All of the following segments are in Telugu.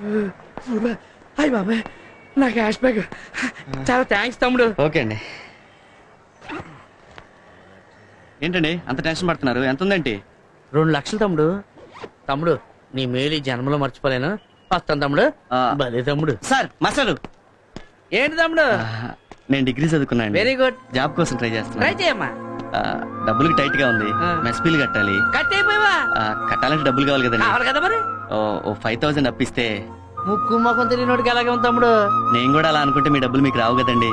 అయ్య బాబాయ్ నా క్యాష్ బ్యాగ్. చాలా థ్యాంక్స్ తమ్ముడు. ఓకే అండి. ఏంటండి అంత టెన్షన్ పడుతున్నారు? ఎంత ఉందేంటి రెండు లక్షలు తమ్ముడు. తమ్ముడు నీ మేలు ఈ జన్మలో మర్చిపోలేను. వస్తాను తమ్ముడు. ఆ. భలే తమ్ముడు. సార్ మసాలు. ఏంటి తమ్ముడు? నేను డిగ్రీ చదువుకున్నాను వెరీ గుడ్. జాబ్ కోసం ట్రై ట్రై చేస్తున్నాను చేయమ్మా. ఆ, డబ్బులకి టైట్గా ఉంది. ఆ. మెస్ బిల్ కట్టాలి. కట్ అయిపోయావా? ఆ, కట్టాలంటే డబ్బులు కావాలి కదండి. కావాలి కదా మరి? ఓ, ఫైవ్ థౌసండ్ అప్పిస్తే ముక్కు మొఖం తెలియనోడికి అలాగే ఉంది తమ్ముడు? నేను కూడా అలా అనుకుంటే మీ డబ్బులు మీకు రావు కదండి.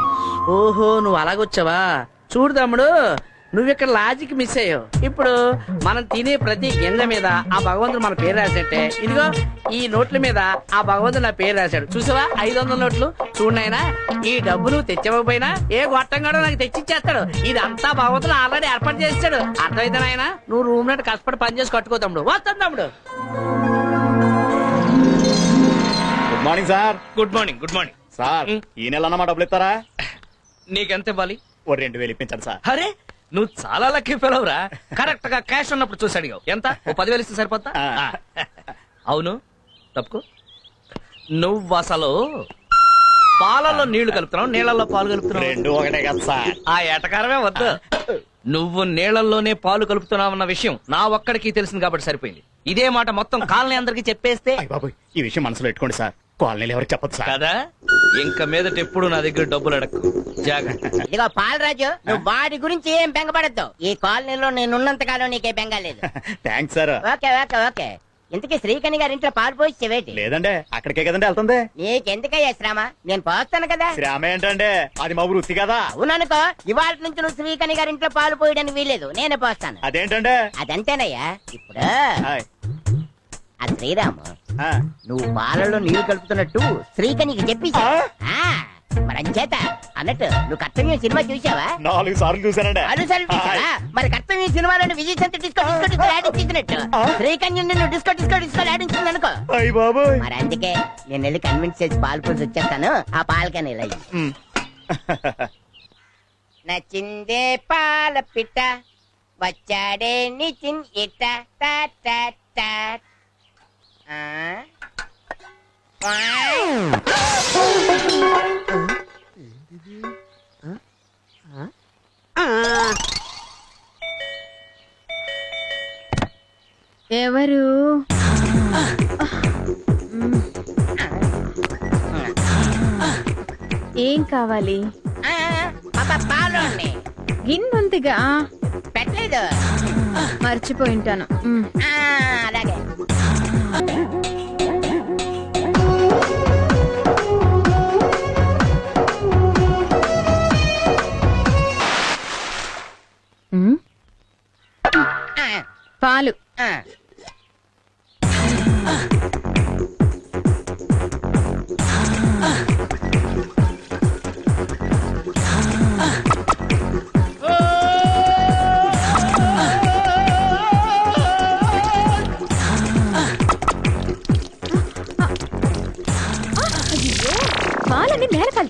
ఓహో నువ్వు అలాగొచ్చావా? చూడు తమ్ముడు నువ్వు ఇక్కడ లాజిక్ మిస్ అయ్యావు. ఇప్పుడు మనం తినే ప్రతి గింజ మీద ఆ భగవంతుడు మన పేరు రాసేట్టే. ఇదిగో ఈ నోట్ల మీద ఆ భగవంతుడు నా పేరు రాశాడు. చూసావా? ఐదు వందల నోట్లు. చూడనైనా ఈ డబ్బు నువ్వు తెచ్చకపోయినా ఏ గొట్టంగాడో నాకు తెచ్చిచ్చేస్తాడు. ఇదంతా భగవంతుడు ఆల్రెడీ ఏర్పాటు చేస్తాడు. అర్థమైతే నాయన? నువ్వు రూమ్ నట్టు కష్టపడి పని చేసి కట్టుకో తమ్ముడు. వస్తాను తమ్ముడు. Morning sir. Good morning good morning. Sir ఈ నెల అన్నమాట డబ్బులు ఇస్తారా? నీకెంత ఇవ్వాలి? ఓ రెండు వేలు ఇప్పించండి సార్. అరే నువ్వు చాలా లక్కీ ఫెలవ్ రా కరెక్ట్గా క్యాష్ ఉన్నప్పుడు చూసి అడిగావు. ఎంత? ఓ పదివేలు ఇస్తే సరిపోతా. అవును తప్పుకో. నువ్వు అసలు పాలలో నీళ్ళు కలుపుతున్నావు నీళ్ళల్లో పాలు కలుపుతున్నావు. రెండు ఒకటే కదా సార్. ఆ ఎటకారమే వద్దు. నువ్వు నీళ్ళలోనే పాలు కలుపుతున్నావన్న విషయం నా ఒక్కడికి తెలిసింది కాబట్టి సరిపోయింది. ఇదే మాట మొత్తం కాలనీ అందరికి చెప్పేస్తే బాబు ఈ విషయం మనసులో పెట్టుకోండి సార్. కాలనీలు ఎవరికి చెప్పదు సార్. కదా? ఇంక మీదట ఎప్పుడు నా దగ్గర డబ్బులు అడక్కు. జాగ్రత్త. ఇదిగో పాలరాజు నువ్వు వాడి గురించి ఏం బెంగపడద్దు. ఈ కాలనీలో నేనున్నంత కాలం నీకే బెంగ లేదు. Thanks sir okay okay okay. ఇంతకీ శ్రీకణి గారి ఇంట్లో పాలు పోసి చెవేటి. లేదండి అక్కడికే కదండి వెళ్తుంది? నీకెందుకయ్యా శ్రమ? నేను పోస్తాను కదా. శ్రామ ఏంటండి? అది మా వృత్తి కదా? అవుననుకో ఇవాళ నుంచి నువ్వు శ్రీకణి గారి ఇంట్లో పాలు పోయడానికి వీలేదు నేనే పోస్తాను. అదేంటండి? అదంతేనయ్యా. ఇప్పుడు హాయ్. ఆ శ్రీరాము. నువ్వు పాలలో నీళ్ళు కలుపుతున్నట్టు శ్రీకణికి చెప్పి మరి అంచేత అన్నట్టు నువ్వు కర్తవ్యం సినిమా చూసావా నాలుగు సార్లు చూసానండి అనుసరి చూసావా మరి కర్తవ్యం సినిమాలోని విజయ్ సంత డిస్కో డిస్కో డిస్కో ఆడించినట్టు శ్రీకన్యం నిన్ను డిస్కో డిస్కో డిస్కో ఆడించింది అనుకో అయ్య బాబు మరి అందుకే నేను వెళ్ళి కన్విన్స్ చేసి పాలు పోసి వచ్చేస్తాను. ఆ పాలకని ఇలా. నచ్చిందే పాల పిట్ట వచ్చాడే నిచిన్ ఇట్ట టా టా టా. ఆ? వాయ్. ఎవరు? ఏం కావాలి. గిన్నుందిగా పెట్టలేదు. మర్చిపోయి ఉంటాను. మ్. ఆ, అలాగే. పాలు.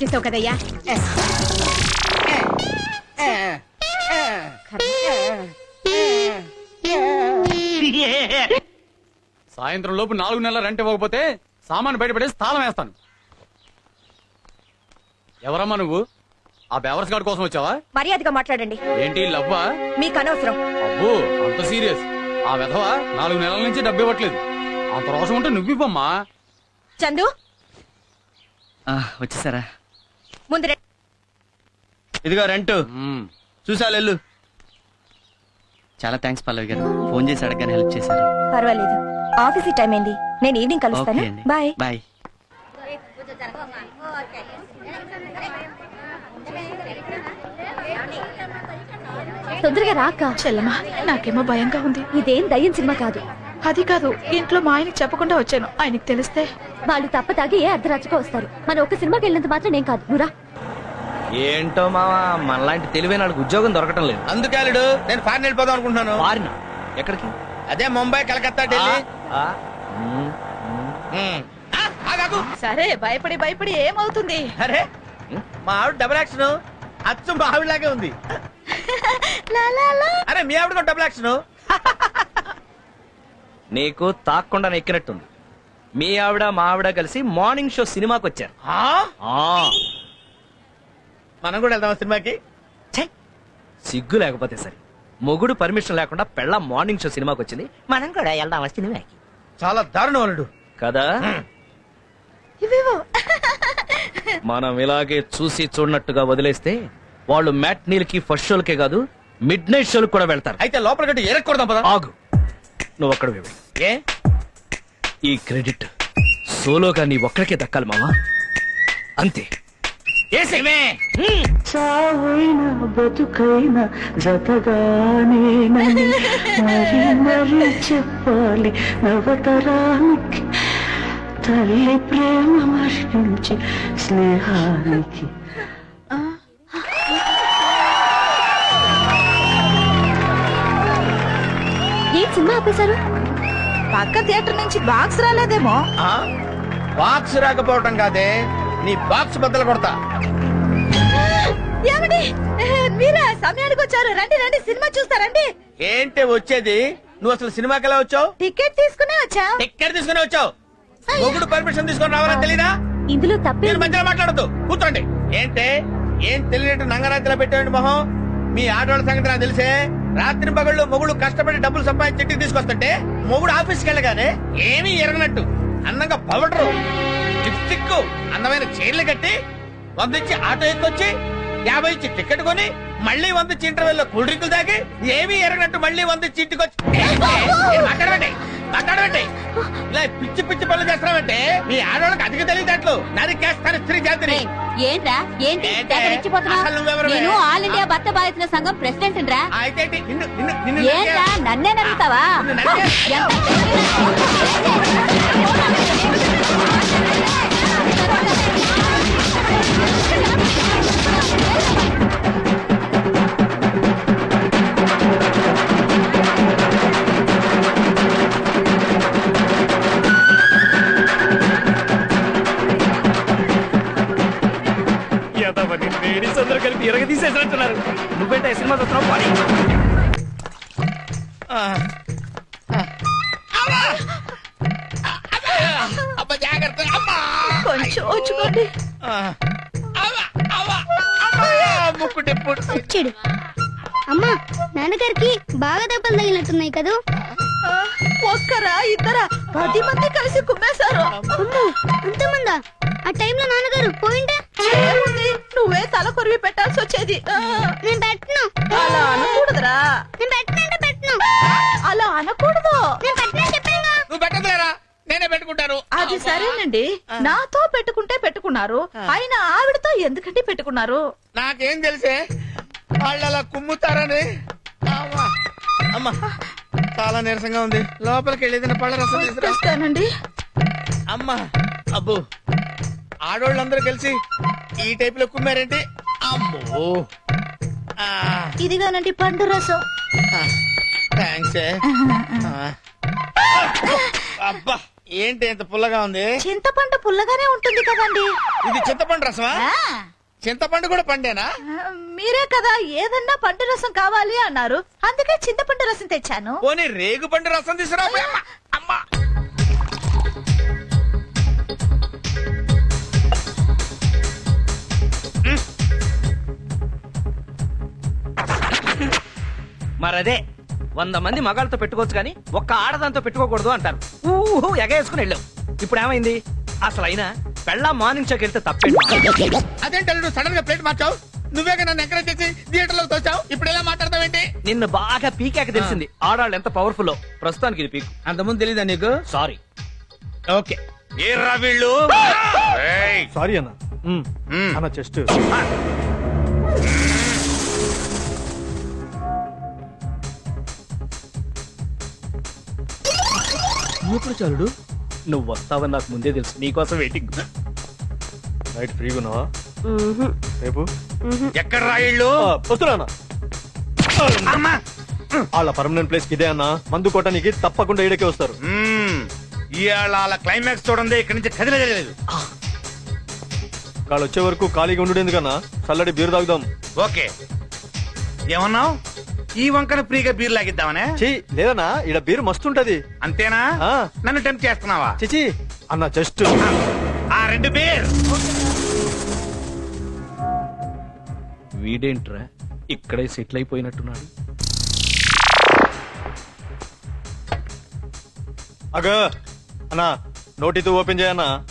కలిచేసావు కదయ్యా? సాయంత్రం లోపు నాలుగు నెలల రెంట్ ఇవ్వకపోతే సామాను బయటపడేసి తాళం వేస్తాను. ఎవరమ్మా నువ్వు? ఆ బేవర్స్ గార్డ్ కోసం వచ్చావా? మర్యాదగా మాట్లాడండి. ఏంటి లవ్వా? మీకు అనవసరం. అబ్బో అంత సీరియస్. ఆ విధవ నాలుగు నెలల నుంచి డబ్బు ఇవ్వట్లేదు. అంత రోషం ఉంటే నువ్వు ఇవ్వమ్మా. చందు? ఆ, వచ్చేసారా? ముందు. ఇదిగో రెంట్. చూసా వెళ్ళు. చాలా థ్యాంక్స్ పల్లవి గారు. ఫోన్ చేసి అడగగానే హెల్ప్ చేశారు. పర్వాలేదు. ఆఫీస్ టైం అయింది. నేను ఈవినింగ్ కలుస్తాను. ఓకే అండి. బాయ్. బాయ్. తొందరగా రాక చెల్లమా నాకేమో భయంగా ఉంది. ఇదేం దయ్యం సినిమా కాదు. అది కాదు ఇంట్లో మా ఆయనకి చెప్పకుండా వచ్చాను. ఆయనకి తెలిస్తే? వాళ్ళు తప్ప తాగి ఏ అర్ధరాత్రికి వస్తారు. మన ఒక్క సినిమాకి వెళ్ళినంత మాత్రం నేను కాదు. నువ్వురా ఏంటో మావా మనలాంటి తెలివైన వాళ్ళకి ఉద్యోగం దొరకటం లేదు. అందుకే అల్లుడు నేను ఫారెన్ వెళ్ళిపోదాం అనుకుంటున్నాను. మారిన ఎక్కడికి? అదే ముంబై కలకత్తా ఢిల్లీ. ఆ, మ్మ్. ఉమ్. ఆ, ఆగాగు. సరే భయపడి భయపడి ఏమవుతుంది? అరే మా ఆవిడ డబుల్ యాక్షన్ అచ్చు మా ఆవిడలాగే ఉంది. అరే మీ ఆవిడ డబుల్ యాక్షన్ నీకు తాక్కుండా ఎక్కినట్టుంది. మీ ఆవిడ మా ఆవిడ కలిసి మార్నింగ్ షో సినిమాకి వచ్చారు. ఆ? మనం కూడా వెళ్దాం సినిమాకి? ఛై! సిగ్గు లేకపోతే సరే. మొగుడు పర్మిషన్ లేకుండా పెళ్ళ మార్నింగ్ షో సినిమాకి వచ్చింది. మనం కూడా వెళ్దాం సినిమాకి? చాలా దారుణం అల్లుడు. కదా? మనం ఇలాగే చూసి చూడనట్టుగా వదిలేస్తే వాళ్ళు మ్యాట్నీలకి ఫస్ట్ షోలకే కాదు మిడ్ నైట్ షోలకు కూడా వెళ్తారు. అయితే లోపల గట్టి ఎరక్కూడదాం పదా? ఆగు. నువ్వు అక్కడ ఏ? ఈ క్రెడిట్ సోలోగా నీ ఒక్కడికే దక్కాలి మావా. అంతే. ఏసేమే చావైనా బతుకైనా జతగానేనని మరి మరి చెప్పాలి నవతరానికి. తల్లి ప్రేమ మరణించి స్నేహానికి. ఏం సినిమా ఆపేశారు? పక్క థియేటర్ నుంచి బాక్స్ రాలేదేమో. ఆ? బాక్స్ రాకపోవటం కాదే నీ బాక్స్ బద్దలు కొడతా. ఏమండి? మీరా సమయానికి వచ్చారు. రండి రండి సినిమా చూస్తారండి ఏంటి వచ్చేది? నువ్వు అసలు సినిమాకి ఎలా వచ్చావు? టికెట్ తీసుకునే వచ్చా? టిక్కెట్ తీసుకుని వచ్చావు. మొగుడు పర్మిషన్ తీసుకొని రావాలని తెలీదా? ఇందులో తప్పే మధ్యలో మాట్లాడద్దు. కూర్చోండి. ఏంటే? ఏం తెలియనట్టు నంగరాత్రిలో పెట్టండి మొహం? మీ ఆడవాళ్ళ సంగతి నాకు తెలిసే? రాత్రి పగళ్ళు మొగుడు కష్టపడి డబ్బులు సంపాదించి ఇంటికి తీసుకొస్తుంటే మొగుడు ఆఫీస్కి వెళ్ళగానే ఏమీ ఎరగనట్టు. అందంగా పవడరు. లిప్స్టిక్ అందమైన చీరలు కట్టి వందించి ఆటో ఎక్కొచ్చి యాభై ఇచ్చి టికెట్ కొని మళ్ళీ వందించి ఇంటర్వెల్ కూల్ డ్రింకులు తాగి ఏమీ ఎరగనట్టు మళ్ళీ వందించి ఇంటికి పిచ్చి పిచ్చి పనులు చేస్తున్నావంటే మీ ఆడవాళ్ళకి అధిక తెలియదట్లు నరికేస్తాను స్త్రీ జాతిని. ఏంట్రా? ఏంటి? అసలు? నేను ఆల్ ఇండియా భర్త బాధితుల సంఘం ప్రెసిడెంట్ రా. ఆ, అయితే ఏంటి? నిన్ను నిన్ను నిన్ను ఏంట్రా? నరికే- నన్నే నమ్ముతావా? నిన్ను నరికే- ఎంత కొంచెం వచ్చుకోండి వచ్చాడు. అమ్మా నాన్నగారికి బాగా దెబ్బలు తగిలినట్టున్నాయి కదూ? ఒక్కరా ఇద్దరా? పది మంది కలిసి కుమ్మేశారు. అమ్మో అంతమందా ఆ టైంలో నాన్నగారు పోయింటే నువ్వే తల కొరివి పెట్టాల్సి వచ్చేది. నేను పెట్టను. అలా అనకూడదురా. నేను పెట్టనంటే పెట్టను. అలా అనకూడదు. అది సరేనండి. నాతో పెట్టుకుంటే పెట్టుకున్నారు. అయినా ఆవిడతో ఎందుకంటే పెట్టుకున్నారు? నాకేం తెలిసే? వాళ్ళు అలా కుమ్ముతారని. అమ్మా. అమ్మా. చాలా నీరసంగా ఉంది. లోపలికి వెళ్ళి ఏదైనా పళ్ళ రసం తీసుకురా. అమ్మా. అబ్బు. ఆడోళ్ళందరూ కలిసి ఈ టైప్లో కుమ్మారేంటి? అమ్మో. ఆ, ఇదిగానండి పండు రసం. ఆ. అబ్బా. ఏంటి ఇంత పుల్లగా ఉంది? చింతపండు పుల్లగానే ఉంటుంది కదండి. ఇది చింతపండు రసమా? చింతపండు కూడా పండేనా? మీరే కదా ఏదన్నా పండు రసం కావాలి అన్నారు. అందుకే చింతపండు రసం తెచ్చాను. పోనీ రేగు పండు రసం తీసుకురా అమ్మా! మరదే వంద మంది మగాళ్ళతో పెట్టుకోవచ్చు కానీ ఒక్క ఆడదాంతో పెట్టుకోకూడదు అంటారు. ఊహు ఎగేసుకుని వెళ్ళావు ఇప్పుడు ఏమైంది అసలు అయినా పెళ్ళా మార్నింగ్ షోకి వెళ్తే తప్పేంటి? అదేంటి అల్లుడు సడన్గా ప్లేట్ మార్చావు? నువ్వే నన్ను ఎంకరేజ్ చేసి థియేటర్లో తోచావు? ఇప్పుడు ఎలా మాట్లాడతావేంటి నిన్ను బాగా పీకాక తెలిసింది. ఆడాళ్ళు ఎంత పవర్ఫుల్ ప్రస్తుతానికి ఇది పీకు. అంతకుముందు తెలీదా నీకు? Sorry okay. ఏర్రా వీళ్ళు? ఏయ్. సారీ అన్న. అన్న చెస్ట్ ఎప్పుడు చాలుడు నువ్వు వస్తావని నాకు ముందే తెలుసు. నీకోసం వెయిటింగ్ నైట్ ఫ్రీగా ఉన్నావా? రేపు? ఎక్కడ రా వీళ్ళు? వస్తున్నా వాళ్ళ పర్మనెంట్ ప్లేస్ ఇదే అన్న. మందు కొట్టడానికి తప్పకుండా ఇడకే వస్తారు. ఇవాళ వాళ్ళ క్లైమాక్స్ చూడండి ఇక్కడి నుంచి కదిలేదు వాళ్ళు వచ్చే వరకు ఖాళీగా ఉండు ఎందుకన్నా చల్లడి బీరు తాగుదాం. ఓకే. ఏమన్నావు? ఈ వంకన ఫ్రీగా బీర్ లాగిద్దామనే? చీ లేదన్నా ఇడ బీరు మస్తు ఉంటది. అంతేనా? ఆ. నన్ను టెంప్ట్ చేస్తున్నావా? చిచి అన్న జస్ట్. ఆ రెండు బీర్. వీడేంట్రా? ఇక్కడే సెటిల్ అయిపోయినట్టున్నాడు. అగ అన్నా నోటితో ఓపెన్ చేయన్నా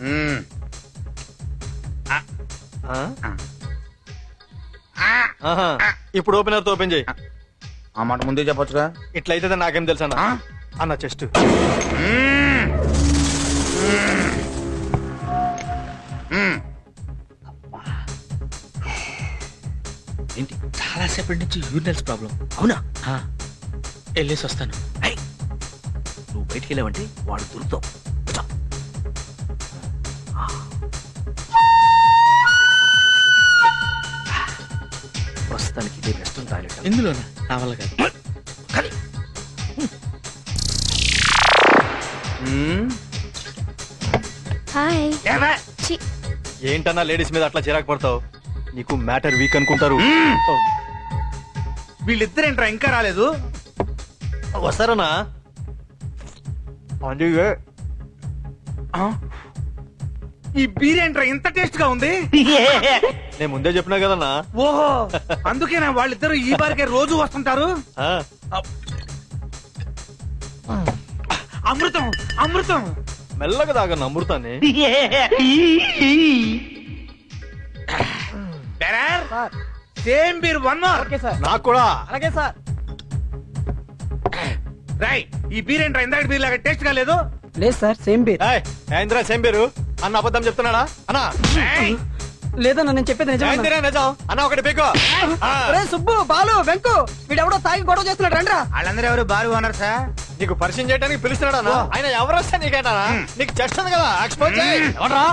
మ్మ్. ఆ? ఆహా. ఇప్పుడు ఓపెనర్తో ఓపెన్ చేయి. ఆ మాట ముందే చెప్పొచ్చుగా? ఇట్లయితే నాకేం తెలుసు అన్న? అన్న చెస్ట్. ఏంటి? చాలా సేపటి నుంచి యూరినల్స్ ప్రాబ్లం అవునా? వెళ్ళేసి వస్తాను! నువ్వు బయటికి వెళ్ళావంటే వాడు దొరుకుతావు. ప్రస్తుతానికి ఇదే బెస్ట్ టాయిలెట్ ఇందులోనా నా వల్ల కాదు కానీ. హాయ్. ఏంటన్నా లేడీస్ మీద అట్లా చిరాకు పడతావు? నీకు మ్యాటర్ వీక్ అనుకుంటారు. వీళ్ళిద్దరేంట్రా ఇంకా రాలేదు? వస్తారన్నా? అందుకే ఆ? ఈ బీర్ ఏంట్రా ఇంత టేస్ట్గా ఉంది? నేను ముందే చెప్పినా కదన్నా ఓహో అందుకేనా వాళ్ళిద్దరు ఈ బారికే రోజు వస్తుంటారు? ఆ, అమృతం అమృతం. మెల్లగా తాగన్న అమృతాన్ని. Same beer one more. నాకు కూడా. అలాగే సార్. రై ఈ బీర్ ఏంట్రా ఇందాక బీర్ లాగా టేస్ట్గా లేదు? లేదు సార్ సేమ్ బీర్. ఏందిరా సేమ్ పేరు అన్న అబద్ధం చెప్తున్నాడా అన్నా లేదన్న నేను చెప్పేది ఏందిరా నిజం అన్న ఒకటి పీకో ఆ, సుబ్బు బాలు వెంకు వీడెవడో తాగి గొడవ చేస్తున్నాడు రండ్రా వాళ్ళందరూ ఎవరు బారు ఓనర్ సార్ నీకు పరిచయం చేయడానికి పిలుస్తున్నాడా అన్న? ఆయన ఎవరు వస్తే నీకేటా నీకు చెస్ట్ ఉంది కదా ఎక్స్పోజ్ చేయి ఎవడ్రా?